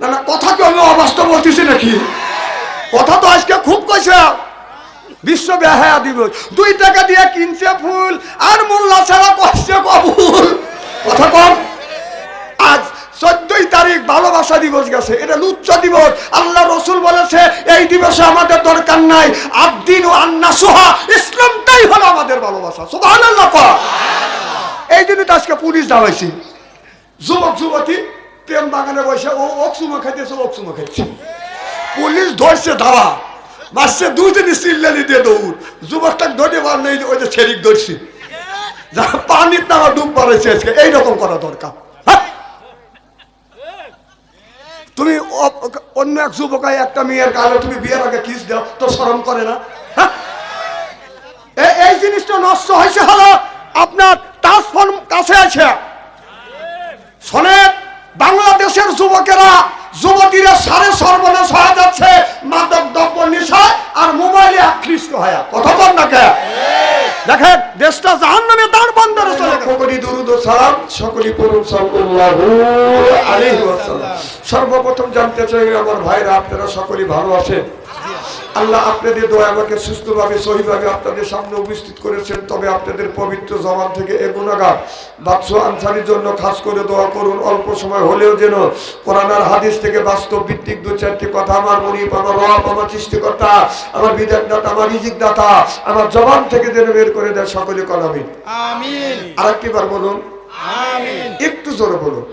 না না, কথা কি আমি অবাস্তব বলতেছি নাকি? কথা তো আজকে খুব কইছে। বিশ্ব বেহায়া দিবস। দুই টাকা দিয়ে কিনছে ফুল, আর মোল্লা ছাড়া করছে কবুল। কথা কম। আজ চোদ্দই তারিখ ভালোবাসা দিবস গেছে, এটা লুচ্চ দিবস। আল্লাহ রসুল বলেছে, এই দিবসে আমাদের দরকার নাই আদিন ও আন্না সোহা ইসলামটাই হলো আমাদের ভালোবাসা। সুবাহ এই জন্য তো আজকে পুলিশ দাঁড়াইছি যুবক, যুবতী প্রেম বাগানে বসে, ও ওক চুমা খাইতেছে ওক চুমা খাইছে। পুলিশ ধরছে ধাওয়া মাসছে দুদিনই চিল্লানি দিয়ে দৌড়। যুবকটা ধরে বার নেই, ওই যে ছেড়িক ধরছি। যা পানির নামা ডুব পাড়াইছে আজকে, এইরকম করা দরকার? তুমি অন্য এক যুবকায় একটা মেয়ের গালে তুমি বিয়ের আগে কিস দাও, তো শরম করে না? এই জিনিসটা নষ্ট হয়েছে, হলো আপনার ট্রান্সফর্ম কাছে আছে। শোনেন! যুবকেরা, যুবতীরা সারে সর্বনাশ হয়ে যাচ্ছে, মাদক দ্রব্য নেশায় আর মোবাইলে আকৃষ্ট হয়ে। কথা বল না কে? দেখেন, দেশটা জাহান নামে দাঁড় বন্দরে চলে সকলি দুরুদ সালাম, সকলি করুন সাল্লাল্লাহু আলাইহি ওয়াসাল্লাম। সর্বপ্রথম জানতে চাই, আমার ভাইরা, আপনারা সকলেই ভালো আছেন? আল্লাহ আপনাদের দোয়া আমাকে সুস্থভাবে সহিভাবে আপনাদের সামনে উপস্থিত করেছেন। তবে আপনাদের পবিত্র জবান থেকে এ গুণাগার বাদশ আনসারির জন্য খাস করে দোয়া করুন। অল্প সময় হলেও যেন কোরআনার হাদিস থেকে বাস্তব ভিত্তিক দু চারটি কথা আমার মনিপ আমার রব আমার সৃষ্টিকর্তা আমার বিধান দাতা আমার রিজিক দাতা আমার জবান থেকে যেন বের করে দেয় সকলে কলামি। আর একটিবার বলুন। একটু জোরে বলুন।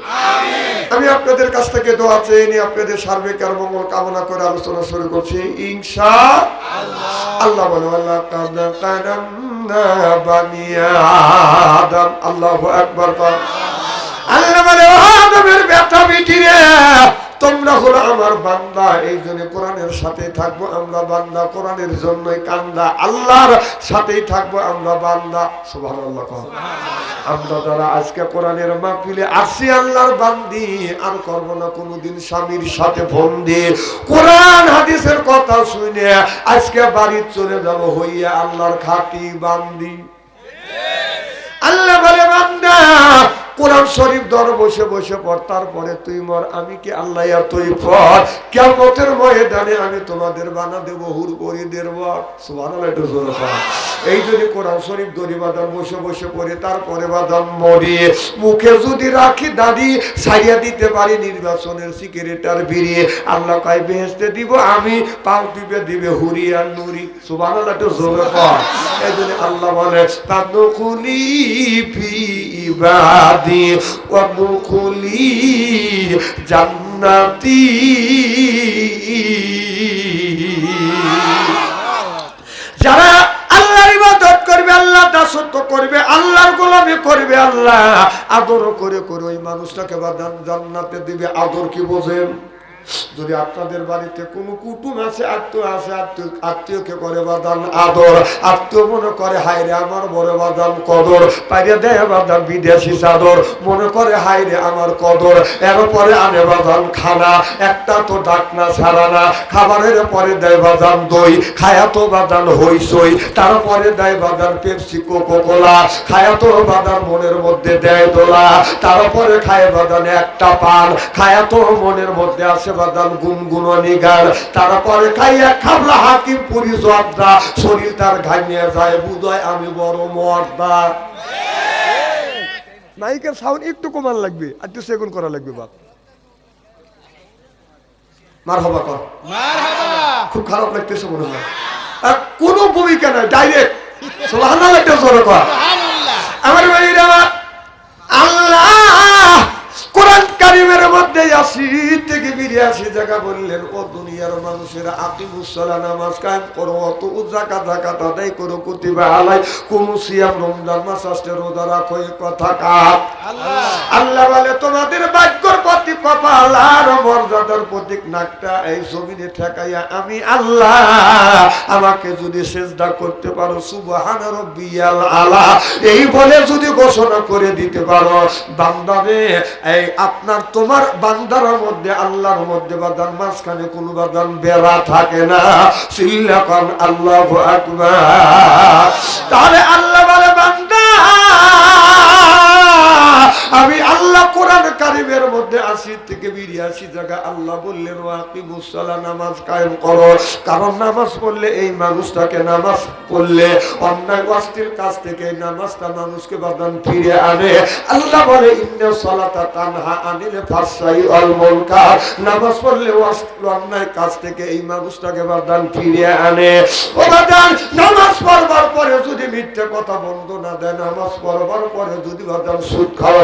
আমি আপনাদের কাছ থেকে দোয়া চেয়ে নিয়ে আপনাদের সার্বিক আর মঙ্গল কামনা করে আলোচনা শুরু করছি। ইনশা আল্লাহ। বলো আল্লাহ কাদা কারামনা বানিয়া আদম। আল্লাহু আকবার আল্লাহ বলে আদমের ব্যথা বিটি রে তোমরা হলো আমার বান্দা এই জন্য কোরআনের সাথে থাকব আমরা বান্দা কোরআনের জন্যই কান্দা আল্লাহর সাথেই থাকব আমরা বান্দা। সুবহানাল্লাহ কর আমরা যারা আজকে কোরআনের মাহফিলে আসি আল্লাহর বান্দি আর করব না কোনোদিন স্বামীর সাথে ফোন দিয়ে। কোরআন হাদিসের কথা শুনে আজকে বাড়ি চলে যাব হইয়া আল্লাহর খাতি বান্দি। আল্লাহ বলে বান্দা কোরআন শরীফ ধর বসে বসে পড়, তারপরে তুই মর, আমি কি আল্লাহ আর তুই পড় কেমতের ময়দানে আমি তোমাদের বানা দেব, হুর করি দেব। এই যদি কোরআন শরীফ দড়ি বাদাম বসে বসে পড়ে, তারপরে বাদাম মরি। মুখে যদি রাখি দাদি সারিয়া দিতে পারি, নির্বাচনের সিগারেটার বিড়িয়ে আল্লাহ কাই বেহেস্তে দিব আমি, পাও দিবে দিবে হুরিয়ার নুরি। সুবহানাল্লাহ একটু জোরে এই জন্য আল্লাহ বলে তাদুকুলি ফি ইবাদি ওয়াদুকুলি জান্নাতি। যারা আল্লাহর ইবাদত করবে আল্লাহ দাসত্ব করবে, আল্লাহর গোলামি করবে, আল্লাহ আদর করে করে ওই মানুষটাকে জান্নাতে দিবে। আদর কি বোঝেন? যদি আপনাদের বাড়িতে কোনো কুটুম আছে, আত্মীয় আছে, আত্মীয় আত্মীয়কে করে বাদান আদর, আত্মীয় মনে করে হাইরে আমার বড় বাদান কদর, পাইরে দেয় বাদান বিদেশি চাদর। মনে করে হাইরে আমার কদর, এরপরে আনে বাদান খানা, একটা তো ডাকনা ছাড়া না, খাবারের পরে দেয় বাদান দই, খায়া তো বাদান হইসই তারপরে দেয় বাদান পেপসি কোকো কোলা খায়া তো বাদান মনের মধ্যে দেয় দোলা, তারপরে খায় বাদান একটা পান, খায়া তো মনের মধ্যে আসে বাদান গুনগুননি গান। তারপরে খাইয়া খাবলা হাকিম পুরি জর্দা। শরীর তার ঘামিয়ে যায়, বুধয় আমি বড় মর্দা। নায়িকার সাউন্ড একটু কমান লাগবে, আর একটু সেগুন করা লাগবে, বাপ। মার হবা কর। খুব খারাপ লাগতেছে মনে হয়। আর কোনো ভূমিকা নাই, ডাইরেক্ট। সোহানা একটা জোরে কর। আমার আল্লাহ কোরআন কারিমের মধ্যে আসি থেকে আসি জায়গা বললেন ও দুনিয়ার মানুষের আকিমুসলা নামাজ কায়েম করো অত জাকা জাকাত আদায় করো কুতিবা আলাই কুমু সিয়াম রমজান মাস আসতে রোজা রাখো এ কথা কাপ আল্লাহ বলে তোমাদের ভাগ্যর প্রতি কপাল আর মর্যাদার প্রতীক নাকটা এই জমিনে ঠেকাইয়া আমি আল্লাহ আমাকে যদি সেজদা করতে পারো সুবহান রব্বিয়াল আলা। এই বলে যদি ঘোষণা করে দিতে পারো বান্দারে এই আপনার তোমার বান্দার মধ্যে, আল্লাহর মধ্যে বাদান মাঝখানে কোনো বাদান বেড়া থাকে না। সিল্লাকান আল্লাহ আকবার। তাহলে আল্লাহ বলে আমি আল্লাহ কোরআন কারিমের মধ্যে আশি থেকে বিরিয়াশি জায়গা আল্লাহ বললেন ওয়াকিমুসসালা নামাজ কায়েম করো। কারণ নামাজ পড়লে এই মানুষটাকে নামাজ পড়লে অন্যায় অস্থির কাছ থেকে নামাজটা মানুষকে বাদান ফিরে আনে। আল্লাহ বলে সালাতা তানহা আনিল ফাসাই নামাজ পড়লে অন্যায় কাজ থেকে এই মানুষটাকে বাদান ফিরে আনে। ও বাদান নামাজ পড়বার পরে যদি মিথ্যে কথা বন্ধ না দেয়, নামাজ পড়বার পরে যদি বাদান সুদ খাওয়া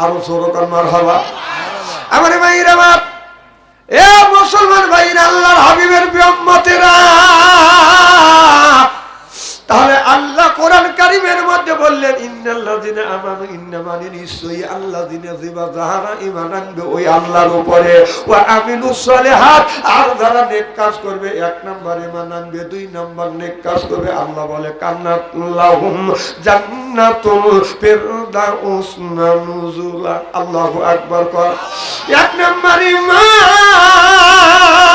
আরও জোর কন মার হবা আমার ভাইরা বাপ, এ মুসলমান ভাইরা, আল্লাহর হাবিবের ব্রহ্মতেরা তাহলে আল্লাহ কারিমের মধ্যে বললেন, ইন্নাল্লাযিনা আমানু ইন্নামানি নিশ্চয়ই আল্লাযিনা যাহারা ঈমান আনবে, ওই আল্লাহর উপরে। ওয়া আমিলুস সালিহাত, আর যারা নেক কাজ করবে, এক নাম্বার ঈমান আনবে, দুই নাম্বার নেক কাজ করবে, আল্লাহ বলে, কান্নাতুল্লাহুম জান্নাতুল ফিরদাউস নুজুলা আল্লাহু আকবার কর। এক নাম্বার ঈমান!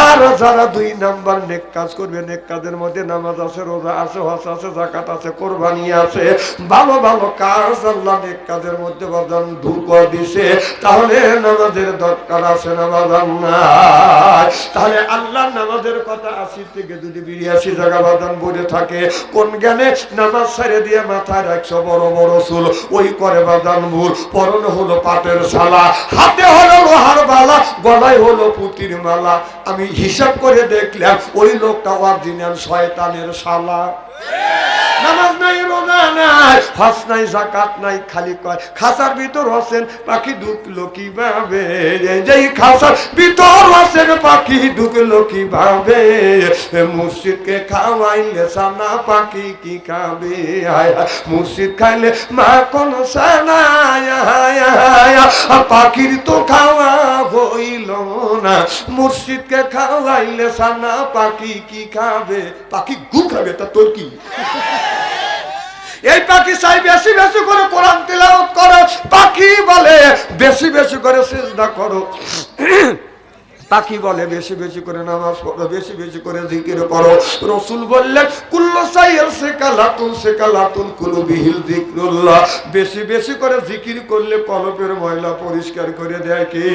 আর যারা দুই নাম্বার নেক কাজ করবে, নেক কাজের মধ্যে নামাজ আছে, রোজা আছে, হজ আছে জাকাত আছে, কোরবানি আছে। ভালো ভালো কাজ আল্লাহ নেক কাজের মধ্যে বাদান ঢুক দিছে তাহলে নামাজের দরকার আছে না বাদান তাহলে আল্লাহ নামাজের কথা আশি থেকে যদি বিরিয়াশি জায়গা বাদান বলে থাকে, কোন জ্ঞানে নামাজ ছেড়ে দিয়ে মাথায় রাখছো বড় বড় চুল? ওই করে বাদান ভুল। পরনে হলো পাটের শালা, হাতে হলো লোহার বালা, গলায় হলো পুতির আমি হিসাব করে দেখলাম ওই লোকটা অরিজিনাল শয়তানের শালা। নামাজ নাই, রোজা নাই, হজ নাই জাকাত নাই, খালি কয়, খাসার ভিতর হোসেন পাখি ঢুকলো যেই খাসার ভিতর হোসেন পাখি ঢুকলো খাওয়াইলে সানা পাখি কি খাবে? খাইলে মা কোন পাখির তো খাওয়া হইল না। মুর্শিদকে খাওয়াইলে সানা পাখি কি খাবে? পাখি গু খাবে, তা তোর কি? এই পাখি চাই বেশি বেশি করে কোরআন তেলাওয়াত করো। পাখি বলে বেশি বেশি করে সিজদা করো। পাখি বলে বেশি বেশি করে নামাজ পড়ো, বেশি বেশি করে জিকির করো। রসুল বললেন কুল্লো সাইয়ের সে কালাতুন সে কালাতুন কুলু বিহিল বেশি বেশি করে জিকির করলে কলপের ময়লা পরিষ্কার করে দেয় কি?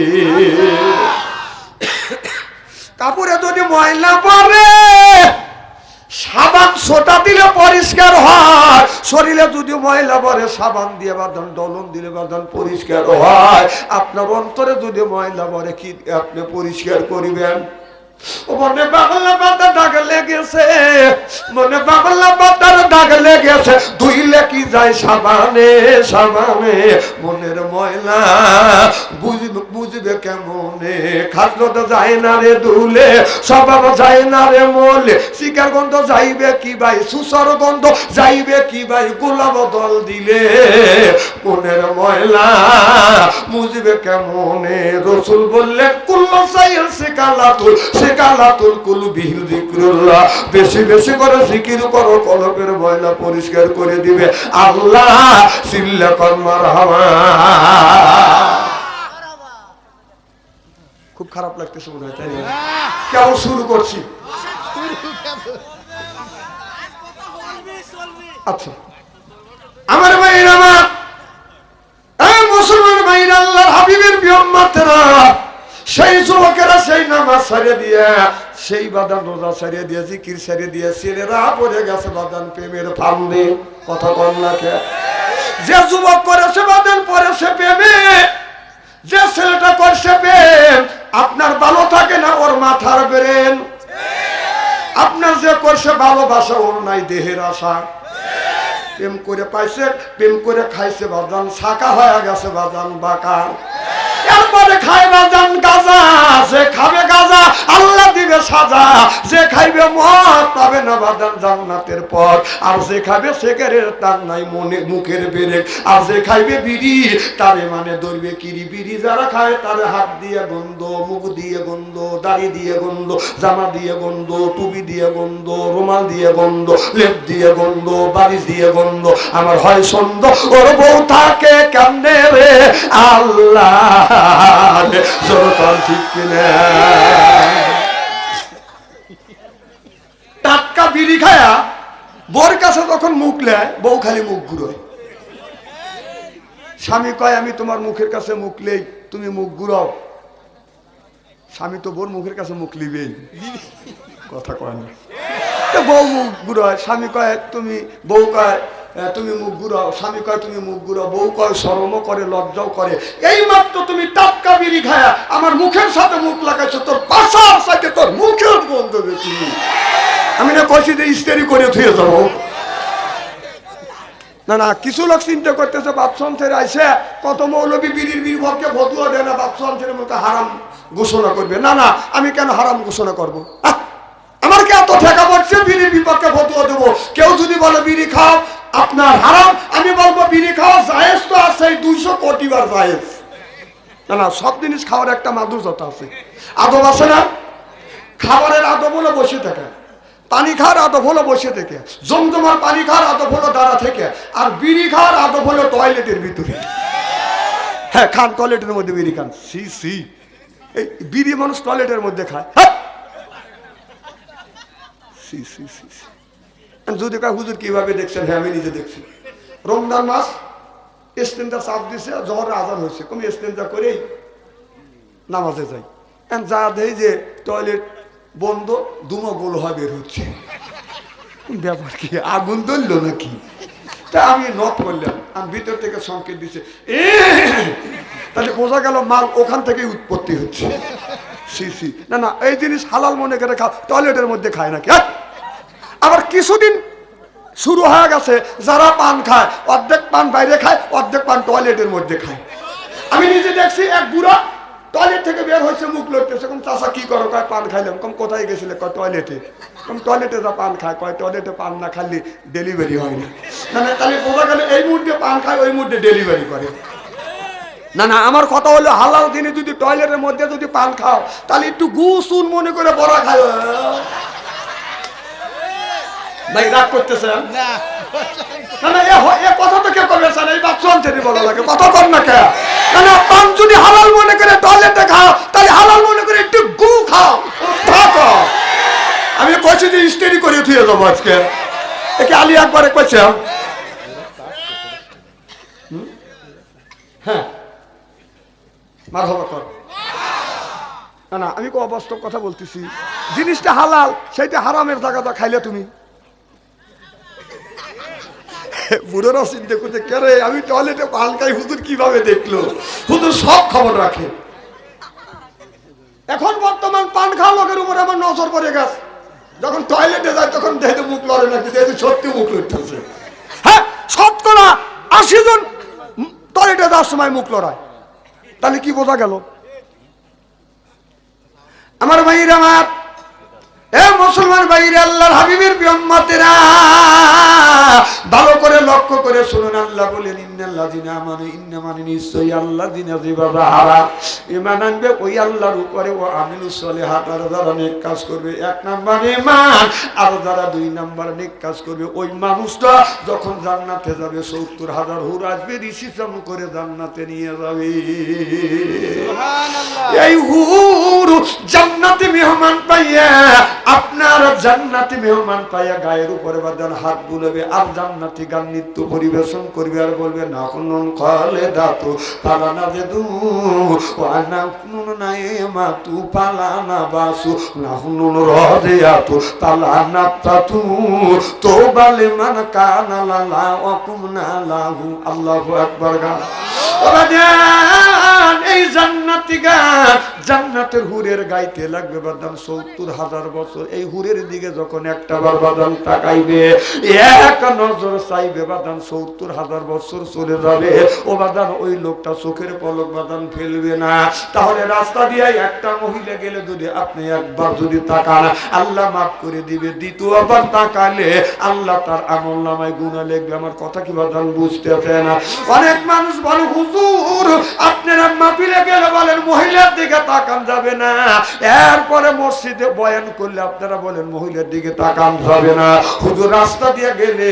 কাপড়ে যদি ময়লা সাবান সোটা দিলে পরিষ্কার হয়, শরীরে যদি ময়লা পরে সাবান দিয়ে বাঁধন ডলন দিলে বাঁধন পরিষ্কার হয়। আপনার অন্তরে যদি ময়লা পরে কি আপনি পরিষ্কার করিবেন? মনে পাতা লেগেছে, মনে পাতার লেগেছে। কি যায় সাবানে সাবানে, মনের ময়লা। বুঝবে কেমনে? খাদ্য যায় না রে দুলে, স্বভাব যায় না রে মলে। শিকার গন্ধ যাইবে কি ভাই? সুসর গন্ধ যাইবে কি ভাই? গোলাপ দল দিলে মনের ময়লা। বুঝবে কেমনে? রসুল বললেন, কুল্ল সাইল সে কালাতুল, সে কালাতুল কুল বেশি বেশি করে জিকির করো ময়লা পরিষ্কার করে দিবে। আল্লাহ সিল্লা কর্মার হাওয়া খুব খারাপ লাগতেছে মনে হয়, তাই না? কেমন শুরু করছি? আচ্ছা। আমার ভাইয়ের আমার মুসলমান ভাইয়ের, আল্লাহর হাবিবের বিয়ম্মাতেরা সেই যুবকেরা সেই নামাজ সারিয়ে দিয়ে, সেই বাদান রোজা সারিয়ে দিয়ে, জিকির সারিয়ে দিয়ে, ছেলেরা পড়ে গেছে বাদান প্রেমের ফান্দে। কথা কন না কে? যে যুবক করেছে বাদান পড়েছে প্রেমে, যে ছেলেটা করছে প্রেম, আপনার ভালো থাকে না ওর মাথার বেরেন? আপনার যে করছে ভালোবাসা ওর নাই দেহের আশা। প্রেম করে পাইছে, প্রেম করে খাইছে বাজান শাখা হয়ে গেছে বাজান বাঁকা। এরপরে খাই বাজান গাজা, যে খাবে গাজা, আল্লাহ দিবে সাজা। যে খাইবে মদ, পাবে না বাদান জান্নাতের পর আর যে খাবে সেকারের তার নাই মনে মুখের বেরেক। আর যে খাইবে বিড়ি, তারে মানে ধরবে কিরি বিড়ি। যারা খায় তারে হাত দিয়ে গন্ধ, মুখ দিয়ে গন্ধ, দাড়ি দিয়ে গন্ধ, জামা দিয়ে গন্ধ, টুপি দিয়ে গন্ধ, রুমাল দিয়ে গন্ধ, লেপ দিয়ে গন্ধ, বালিশ দিয়ে গন্ধ। আমার হয় সন্দ ওর বউ থাকে কেমনে রে? আল্লাহ! জোরকাল ঠিক কিনা? টাটকা বিড়ি খায়া বোর কাছে যখন মুখ নেয়, বউ খালি মুখ ঘুরোয়। স্বামী কয়, আমি তোমার মুখের কাছে মুখ লেই তুমি মুখ ঘুরাও। স্বামী তো বোর মুখের কাছে মুখ লিবেই কথা কয় না। বউ মুখ ঘুরায়। স্বামী কয়, তুমি বউ কয় তুমি মুখ ঘুরাও, স্বামী কয়, তুমি মুখ ঘুরাও, বউ কয় শরমও করে, লজ্জাও করে। এই মাত্র তুমি টাটকা বিড়ি খায়া আমার মুখের সাথে মুখ লাগাইছো, তোর পাশার সাথে তোর মুখের গন্ধ বেশি আমি না কইছি যে ইস্তেরি করে থুয়ে যাব। না না, কিছু লোক চিন্তা করতেছে বাপসন ছেড়ে আইসে, কত মৌলবী বিড়ির বিভবকে ভতুয়া দেয় না বাপসন ছেড়ে মতো হারাম ঘোষণা করবে। না না, আমি কেন হারাম ঘোষণা করব? আমার কে এত ঠেকা পড়ছে, বিড়ির বিপক্ষে ভতুয়া দেবো? কেউ যদি বলে, বিড়ি খাও আপনার হারাম, আমি বলব বিড়ি খাওয়া জায়েজ তো আছে দুইশো কোটি বার জায়েজ। না না, সব জিনিস খাওয়ার একটা মাধুর্যতা আছে। আদব আছে না? খাবারের আদব হলো বসে থাকে। পানি খাওয়ার আদব হলো বসে থেকে। জমজমার পানি খাওয়ার আদব হলো দাঁড়া থেকে। আর বিড়ি খাওয়ার আদব হলো টয়লেটের ভিতরে। হ্যাঁ খান, টয়লেটের মধ্যে বিড়ি খান। C C. এই বিড়ি মানুষ টয়লেটের মধ্যে খায়। হ্যাঁ। সি সি সি সি। যদি কার হুজুর, কীভাবে দেখছেন? হ্যাঁ আমি নিজে দেখছি। রমজান মাস স্টেনটা চাপ দিছে জ্বর আজান হয়েছে। তুমি স্টেনটা করেই নামাজে যাই। যা দেই যে টয়লেট বন্ধ দুমো গোল হয় বের হচ্ছে। ব্যাপার কি? আগুন ধরলো নাকি? তা আমি নট করলাম। আমি ভিতর থেকে সংকেত দিছে! তাহলে বোঝা গেল মাল ওখান থেকেই উৎপত্তি হচ্ছে। সি সি। না না, এই জিনিস হালাল মনে করে খাও, টয়লেটের মধ্যে খায় নাকি? হ্যাঁ? আবার কিছুদিন শুরু হয়ে গেছে, যারা পান খায়, অর্ধেক পান বাইরে খায়, অর্ধেক পান টয়লেটের মধ্যে খায়। আমি নিজে দেখছি এক বুড়া টয়লেট থেকে বের হয়েছে, মুখ লড়তেছে কম চাষা কি করো? কয়, পান খাইলাম। কম, কোথায় গেছিলে? কয় টয়লেটে কম টয়লেটে যা পান খায়। কয় টয়লেটে পান না খালি ডেলিভারি হয় না। না না, তাহলে বোঝা গেলে এই মুহূর্তে পান খায়, ওই মুহূর্তে ডেলিভারি করে। না না, আমার কথা হলো, হালাল দিনে যদি টয়লেটের মধ্যে যদি পান খাও, তাহলে একটু গুসুন মনে করে বড়া খায়। ভাই রাগ করতেছেন না। না না এ কথা তো কে করবে স্যার এই বাপ নি বলা লাগে কথা কর না কে? না না পান যদি হালাল মনে করে টয়লেটে খাও তাহলে হালাল মনে করে একটু গু খাও থাকো আমি কইছি যে স্টেডি করে থুয়ে যাব আজকে। একে আলী একবারে কইছে? হ্যাঁ। মার হবা কর। না না আমি কো অবাস্তব কথা বলতেছি। জিনিসটা হালাল সেইটা হারামের জায়গাটা খাইলে তুমি। বুড়োরা চিন্তা করছে কেরে, আমি টয়লেটে খাই হুজুর কীভাবে দেখল? হুজুর সব খবর রাখে। এখন বর্তমান পান খাওয়া লোকের উপরে আমার নজর পড়ে গেছে। যখন টয়লেটে যায়, তখন দেখে মুখ লড়ে না এই সত্যি মুখ লড়তেছে। হ্যাঁ শতকরা আশি জন টয়লেটে যাওয়ার সময় মুখ লড়ায়। তাহলে কি বোঝা গেল? আমার ভাইরা আমার এ মুসলমান ভাইরে আল্লাহর হাবিবের বিয়ম্মতেরা ভালো করে লক্ষ্য করে শুনুন আল্লাহ বলেন ইন্নাল্লাযিনা আমানু ইন্না মানে নিশ্চয়ই আল্লাযিনা যিবাবা হারা। ঈমান আনবে ওই আল্লাহর উপরে ও আমিলু সলিহাত আর যারা নেক কাজ করবে এক নাম্বার ঈমান আর যারা দুই নাম্বার নেক কাজ করবে ওই মানুষটা যখন জান্নাতে যাবে সত্তর হাজার হুর আসবে রিসিপশন করে জান্নাতে নিয়ে যাবে। সুবহানাল্লাহ। এই হুর জান্নাতি মেহমান পাইয়া আপনার জান্নাতি মেহমান পাইয়া গায়ের উপরে বাদান হাত বুলবে, আর জান্নাতি গান নৃত্য পরিবেশন করবে আর বলবে না হুনুন কলে দাতু পালানা দে দু ওয়ানা হুনুন নাই তু না বালে মান কানা লালা ওয়াকুম না লাহু, আল্লাহু এই জান্নাতি গান। জান্নাতের হুরের গাইতে লাগবে বাদাম সত্তর হাজার বছর। এই হুরের দিকে যখন একটা বার বাদাম তাকাইবে, এক নজর চাইবে, বাদাম সত্তর হাজার বছর চলে যাবে। ও বাদান ওই লোকটা চোখের পলক বাদান ফেলবে না। তাহলে রাস্তা দিয়ে একটা মহিলা গেলে যদি আপনি একবার যদি তাকান, আল্লাহ মাফ করে দিবে। দ্বিতীয়বার তাকালে আল্লাহ তার আমল নামায় গুণা লিখবে। আমার কথা কি বাদান বুঝতেছে না অনেক মানুষ বলে হুজুর, আপনারা মাহফিলে গেলে বলেন, মহিলার দিকে তাকান যাবে না। এরপরে মসজিদে বয়ান করলে আপনারা বলেন, মহিলার দিকে তাকান যাবে না। হুজুর, রাস্তা দিয়ে গেলে,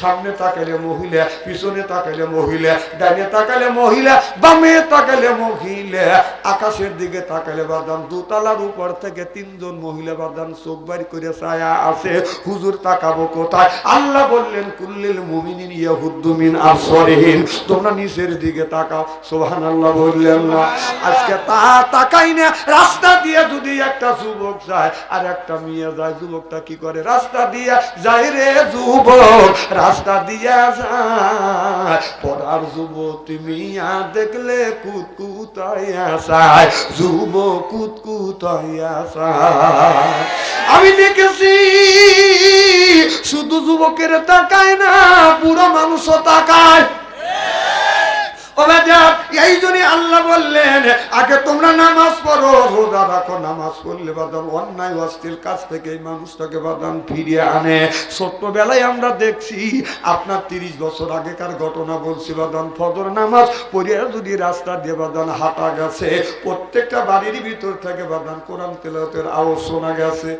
সামনে তাকালে মহিলা, পিছনে তাকালে মহিলা, ডানে তাকালে মহিলা, বামে তাকালে মহিলা, আকাশের দিকে তাকালে বাদাম, দোতলার উপর থেকে তিনজন মহিলা বাদাম চোখ বাড়ি করে ছায়া আছে। হুজুর, তাকাবো কোথায়? আল্লাহ বললেন, কুল্লিল মুমিনিন ইয়াহুদ্দু মিন আবসারিহিম তোমরা নিচের দিকে তাকাও। সুবহানাল্লাহ বললেন না। আজকে তা তাকাই না, রাস্তা দিয়ে যদি একটা যুবক যায়, আর একটা মেয়ে যায়, যুবকটা কি করে? রাস্তা দিয়ে যায় রে যুবক, রাস্তা দিয়ে যায়। পড়ার যুবতী মিয়া দেখলে কুতকুতাইয়া যায় যুবক কুতকুতাইয়া যায় আমি দেখেছি, শুধু যুবকের তাকায় না পুরো মানুষও তাকায়। যদি রাস্তা হাঁটা গেছে, প্রত্যেকটা বাড়ির ভিতর থেকে বাদান কোরআন তেলাওয়াতের আওয়াজ শোনা গেছে।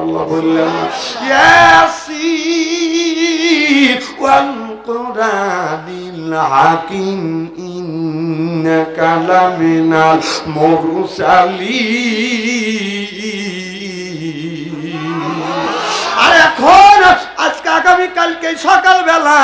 আল্লাহ বললেন কোরআনিল হাকিম ইন্নাকা লামিনাল আগামী সকালবেলা।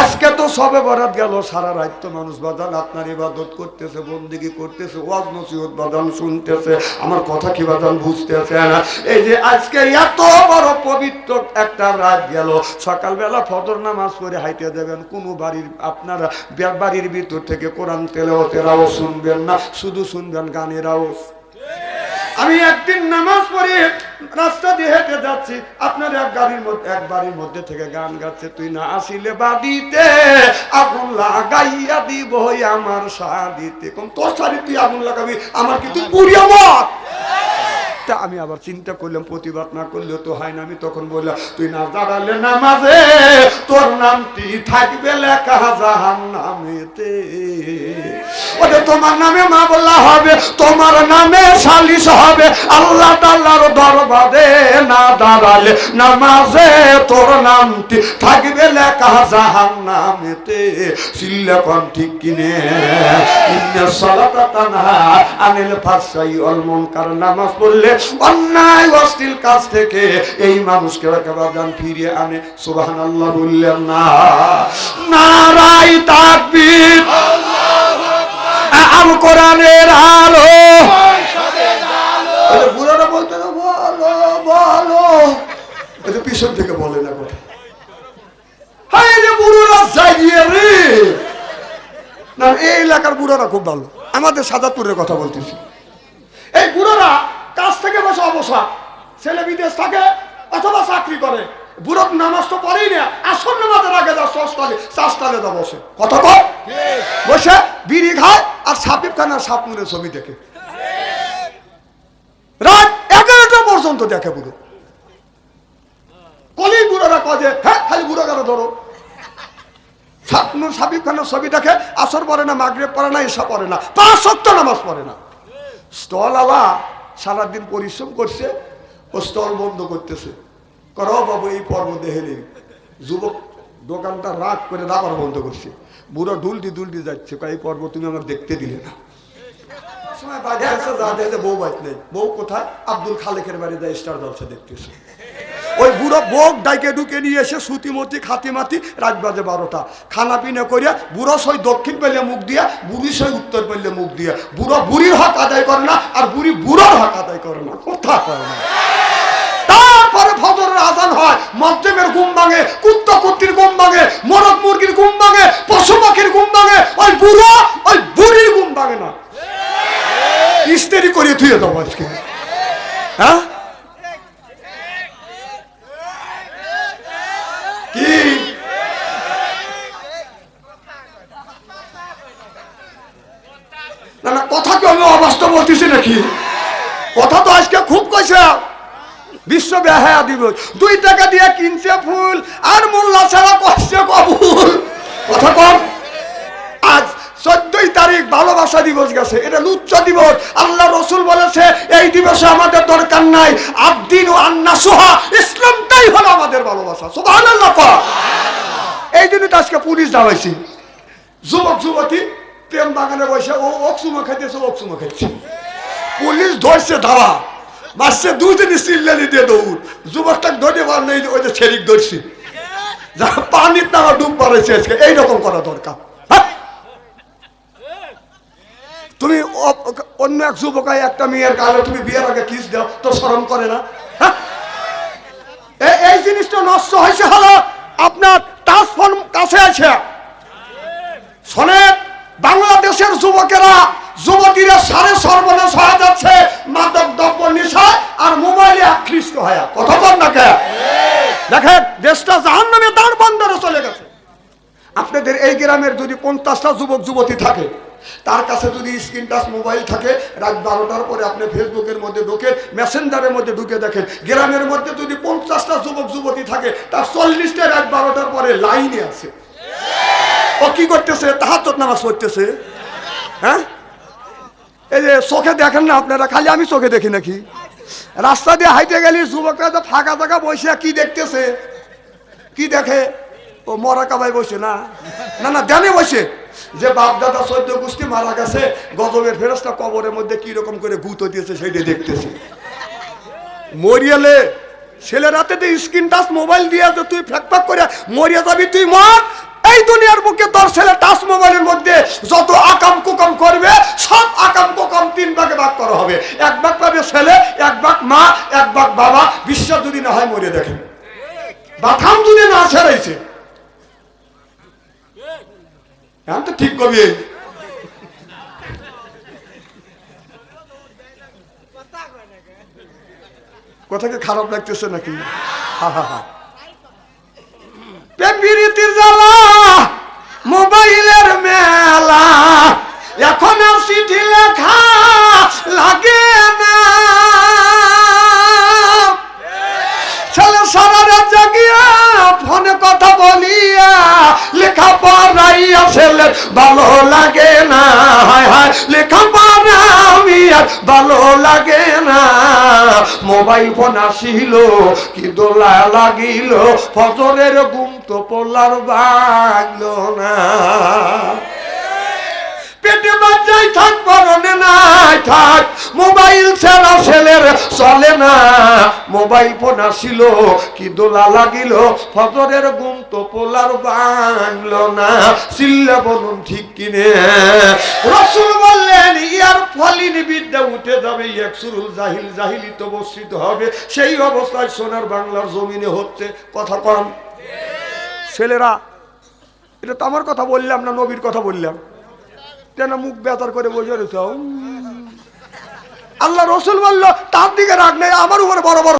আজকে তো সবে বরাত গেল, সারা রাত মানুষ বাদান আপনার ইবাদত করতেছে, বন্দিগি করতেছে, ওয়াজ নসিহত বাদান শুনতেছে। আমার কথা কি বাদান বুঝতেছে না? এই যে আজকে এত বড় পবিত্র একটা রাত গেল। সকালবেলা ফদর নামাজ পড়ে হাইতে দেবেন কোনো বাড়ির আপনারা বাড়ির ভিতর থেকে কোরআন তেলাওয়াতের আওয়াজ শুনবেন না, শুধু শুনবেন গানের আওয়াজ। আমি একদিন নামাজ পড়ে রাস্তা দিয়ে হেঁটে যাচ্ছি। আপনার এক গাড়ির মধ্যে এক বাড়ির মধ্যে থেকে গান গাচ্ছে, তুই না আসিলে বাদিতে আগুন লাগাইয়া দিব আমার শাড়িতে। কোন তোর শাড়ি তুই আগুন লাগাবি? আমার কিন্তু পুরিয়া পুরি আমার তা আমি আবার চিন্তা করলাম, প্রতিবাদ না করলেও তো হয় না। আমি তখন বললাম, তুই না দাঁড়ালে নামাজে তোর নামটি থাকবে লেখা জাহান নামেতে ওটা তোমার নামে মা বললা হবে, তোমার নামে সালিশ হবে, আল্লাহ তাল্লার দরবারে না দাঁড়ালে নামাজে তোর নামটি থাকবে লেখা জাহান নামেতে সিল্লাকন ঠিক কিনে? আনিল ওয়াল মুনকার। নামাজ পড়লে অন্যায় অশ্লীল কাজ থেকে এই মানুষকে একেবারে ফিরিয়ে আনে। সুবহানাল্লাহ বললেন না। নারাই তাকবীর। আল কোরআনের আলো। ওই বলতে পিছন থেকে বলে না কথা। হাই রে বুড়োরা রে। না, এই এলাকার বুড়োরা খুব ভালো। আমাদের সাজাদপুরের কথা বলতেছি। এই বুড়োরা কাজ থেকে বসে অবসর ছেলে বিদেশ থাকে অথবা চাকরি করে। বুড়ো নামাজ তো পড়েই না। আসল নামাজের আগে যা সস্তালে চাষতালে যা বসে। বল। বসে বিড়ি খায় আর সাপিব খান আর সাপ ছবি দেখে। রাত এগারোটা পর্যন্ত দেখে বুড়ো। কলি বুড়োরা কজে হ্যাঁ খালি বুড়ো কেন ধরো। সাপনুর সাবিব খানের ছবি দেখে আসর পড়ে না মাগরে পড়ে না, ঈশা পড়ে না পাঁচ সত্য নামাজ পড়ে না। স্টল আলা সারাদিন পরিশ্রম করছে, ও স্টল বন্ধ করতেছে। কর বাবু, এই পর্ব দেহেলি যুবক দোকানটা রাগ করে দাবার বন্ধ করছে। বুড়ো ডুলটি দুলটি যাচ্ছে এই পর্ব তুমি আমার দেখতে দিলে না। সময় বাড়ি আসে যা দেখে বউ বাইক নেই। বউ কোথায়? আব্দুল খালেকের বাড়ি যায়, স্টার জলসা দেখতেছে। ওই বুড়ো বোক ডাইকে ঢুকে নিয়ে এসে সুতিমতি খাতিমাতি রাত বাজে বারোটা। খানা পিনা করিয়া বুড়ো সই দক্ষিণ পেলে মুখ দিয়া, বুড়ি সই উত্তর পেলে মুখ দিয়া। বুড়ো বুড়ির হক আদায় করে না, আর বুড়ি বুড়োর হক আদায় করে না। কোথা করে না। তারপরে ফজরের আজান হয় মধ্যমের ঘুম ভাঙে, কুত্তা কুত্তির ঘুম ভাঙে মোরগ মুরগির ঘুম ভাঙে, পশু পাখির ঘুম ভাঙে, ওই বুড়ো, ওই বুড়ির ঘুম ভাঙে না। ইস্তেরি করে থুয়ে দেবো আজকে। হ্যাঁ? না কথা কি আমি অবাস্তব বলতেছি নাকি? কথা তো আজকে খুব কইছে। বিশ্ব বেহায়া দিবস দুই টাকা দিয়ে কিনছে ফুল, আর মোল্লা ছাড়া কষছে কবুল। কথা কম। আজ চোদ্দই তারিখ ভালোবাসা দিবস গেছে, এটা লুচ্চ দিবস। আল্লাহ রসুল বলেছে, এই দিবসে আমাদের দরকার নাই আদিন ও আন্না সোহা ইসলামটাই হলো আমাদের ভালোবাসা। কর। এই জন্য তো আজকে পুলিশ দাঁড়াইছি যুবক, যুবতী প্রেম বাগানে বসে ও অক্সুমা খাইতেছে অক্সুমা খাইছে। পুলিশ ধরছে ধাওয়া মাসে দুদিনই চিল্লানি দিয়ে দৌড়। যুবকটা ধরে বার নেই, ওই যে ছেড়িক ধরছি। যা পানির নামা ডুব পারেছে আজকে, এইরকম করা দরকার। হ্যাঁ? তুমি অন্য এক যুবকায় একটা মেয়ের গালে তুমি বিয়ের আগে কিস দাও, তো শরম করে না? হ্যাঁ? এই জিনিসটা নষ্ট হয়েছে হলো আপনার ট্রান্সফর্ম কাছে আছে। শোনেন বাংলাদেশের যুবকেরা, যুবতীরা সারে সর্বনাশ হয়ে যাচ্ছে, মাদক দ্রব্য নেশায় আর মোবাইলে আকৃষ্ট হয়ে। কথা বল না কে? দেখেন, দেশটা জাহান নামে দাঁড় বন্দরে চলে গেছে। আপনাদের এই গ্রামের যদি পঞ্চাশটা যুবক, যুবতী থাকে, তার কাছে যদি স্ক্রিন টাচ মোবাইল থাকে, রাত বারোটার পরে আপনি ফেসবুকের মধ্যে ঢুকে মেসেঞ্জারের মধ্যে ঢুকে দেখেন। গ্রামের মধ্যে যদি পঞ্চাশটা যুবক, যুবতী থাকে, তার চল্লিশটা রাত বারোটার পরে লাইনে আছে। ও কি করতেছে? তাহার নামাজ পড়তেছে। হ্যাঁ? এই যে চোখে দেখেন না আপনারা, খালি আমি চোখে দেখি নাকি? রাস্তা দিয়ে হাইটে গেলি যুবকরা তো ফাঁকা ফাঁকা বসে, কি দেখতেছে? কি দেখে? ও মরা কাবাই বসে না? না না, ধ্যানে বসে। যে বাপ দাদা গোষ্ঠী মারা গেছে, গজবের ফেরস্তা কবরের মধ্যে কি রকম করে গুঁতো দিয়েছে সেইটা দেখতেছে। মরিয়ালে ছেলে রাতে তো স্ক্রিন টাচ, মোবাইল দিয়ে তুই ফ্যাক ফ্যাক করে মরিয়া যাবি, তুই মর। এই দুনিয়ার বুকে তোর ছেলে টাচ মোবাইলের মধ্যে যত আকাম কুকাম করবে, সব আকাম কুকাম তিন ভাগে ভাগ করা হবে। এক ভাগ পাবে ছেলে, এক ভাগ মা, এক ভাগ বাবা। বিশ্ব যদি না হয় মরিয়ে দেখেন। বাথাম যদি না ছেড়েছে। এখন তো ঠিক কবি কথা কি খারাপ লাগতেছে নাকি? হা হা হা। জ্বালা। মোবাইলের মেলা। এখন চিঠি লেখা লাগে না। ছেলে সারা জাগিয়া ফোনে কথা বলিয়া লেখা পড়াইয়া ছেলে ভালো লাগে না। হায় হায়, লেখা আমি আর ভালো লাগে না। মোবাইল ফোন আসিল, কি দোলা লাগিল, ফজরের ঘুম তো পড়লার বাগলো না। পেটে বাচ্চাই থাক, পরনে নাই থাক। মোবাইল ছাড়া ছেলের চলে না। মোবাইল ফোন আসিল, কি দোলা লাগিল। ফজরের ঘুম তো পোলার বাংলো না। চিল্লা বলুন, ঠিক কিনে? রসুল বললেন, ইয়ার ফলিনী বিদ্যা উঠে যাবে, এক সুরুল জাহিল, জাহিলি তো বর্ষিত হবে। সেই অবস্থায় সোনার বাংলার জমিনে হচ্ছে, কথা কম। ছেলেরা, এটা তো আমার কথা বললাম না, নবীর কথা বললাম। কেন মুখ বেতার করে বসে রয়েছে? আল্লাহ রসুল বলল, তার দিকে রাগ নেই, আমার উপরে বড় বড়